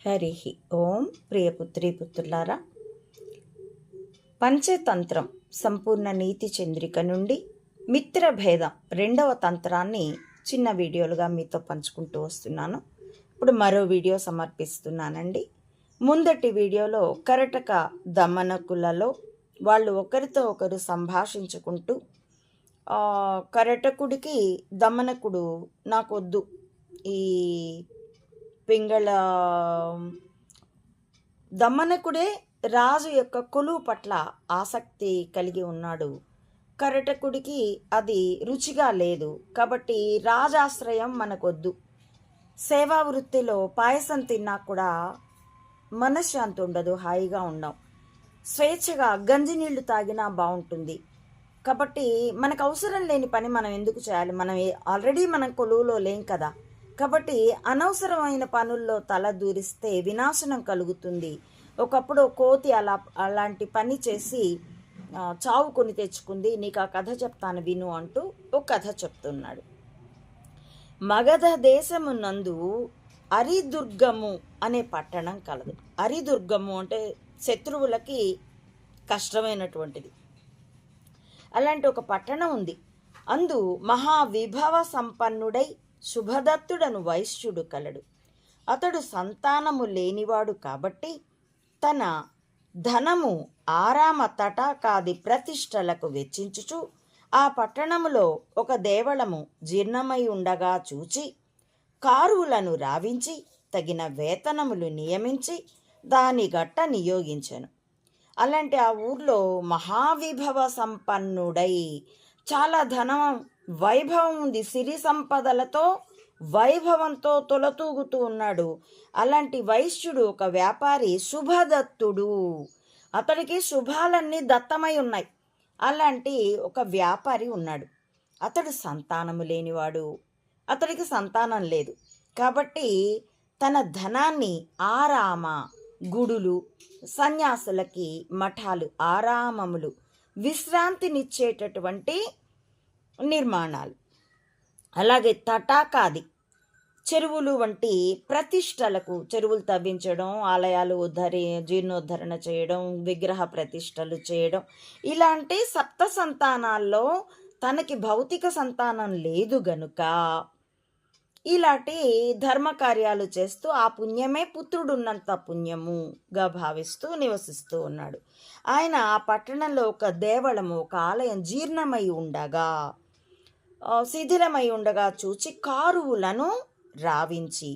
హరి ఓం ప్రియపుత్రి పుత్రులారా పంచతంత్రం సంపూర్ణ నీతి చంద్రిక నుండి మిత్రభేదం రెండవ తంత్రాన్ని చిన్న వీడియోలుగా మీతో పంచుకుంటూ వస్తున్నాను. ఇప్పుడు మరో వీడియో సమర్పిస్తున్నానండి. ముందటి వీడియోలో కరటక దమనకులలో వాళ్ళు ఒకరితో ఒకరు సంభాషించుకుంటూ కరటకుడికి దమనకుడు నాకొద్దు ఈ పింగళ దమనకుడే రాజు యొక్క కొలువు పట్ల ఆసక్తి కలిగి ఉన్నాడు. కరటకుడికి అది రుచిగా లేదు. కాబట్టి రాజాశ్రయం మనకొద్దు. సేవా వృత్తిలో పాయసం తిన్నా కూడా మనశ్శాంతి ఉండదు హాయిగా ఉండం స్వేచ్ఛగా గంజి నీళ్ళు తాగినా బాగుంటుంది కాబట్టి మనకు అవసరం లేని పని మనం ఎందుకు చేయాలి? మనం ఆల్రెడీ మనం కొలువులో లేం కదా. కాబట్టి అనవసరమైన పనుల్లో తల దూరిస్తే వినాశనం కలుగుతుంది. ఒకప్పుడు కోతి అలా అలాంటి పని చేసి చావు కొని తెచ్చుకుంది. నీకు ఆ కథ చెప్తాను విను అంటూ ఒక కథ చెప్తున్నాడు. మగధ దేశమునందు అరిదుర్గము అనే పట్టణం కలదు. అరిదుర్గము అంటే శత్రువులకి కష్టమైనటువంటిది. అలాంటి ఒక పట్టణం ఉంది. అందు మహావిభవ సంపన్నుడై శుభదత్తుడను వైశ్యుడు కలడు. అతడు సంతానము లేనివాడు కాబట్టి తన ధనము ఆరామ తటాకాది ప్రతిష్టలకు వెచ్చించుచు ఆ పట్టణములో ఒక దేవళము జీర్ణమై ఉండగా చూచి కారువులను రావించి తగిన వేతనములు నియమించి దాని గట్ట నియోగించెను. అలాంటి ఆ ఊర్లో మహావిభవ సంపన్నుడై చాలా ధనం వైభవం ఉంది. సిరి సంపదలతో వైభవంతో తొలతూగుతూ ఉన్నాడు. అలాంటి వైశ్యుడు ఒక వ్యాపారి శుభదత్తుడు. అతడికి శుభాలన్నీ దత్తమై ఉన్నాయి. అలాంటి ఒక వ్యాపారి ఉన్నాడు. అతడు సంతానము లేనివాడు. అతడికి సంతానం లేదు. కాబట్టి తన ధనాన్ని ఆరామ గుడులు సన్యాసులకి మఠాలు ఆరామములు విశ్రాంతినిచ్చేటటువంటి నిర్మాణాలు. అలాగే తటాకాది చెరువులు వంటి ప్రతిష్టలకు చెరువులు తవ్వించడం ఆలయాలు ఉద్ధరి జీర్ణోద్ధరణ చేయడం విగ్రహ ప్రతిష్టలు చేయడం. ఇలాంటి సప్త సంతానాల్లో తనకి భౌతిక సంతానం లేదు గనుక ఇలాంటి ధర్మ కార్యాలు చేస్తూ ఆ పుణ్యమే పుత్రుడున్నంత పుణ్యముగా భావిస్తూ నివసిస్తూ ఉన్నాడు. ఆయన ఆ పట్టణంలో ఒక దేవళము ఒక ఆలయం జీర్ణమై ఉండగా శిథిలమై ఉండగా చూచి కారువులను రావించి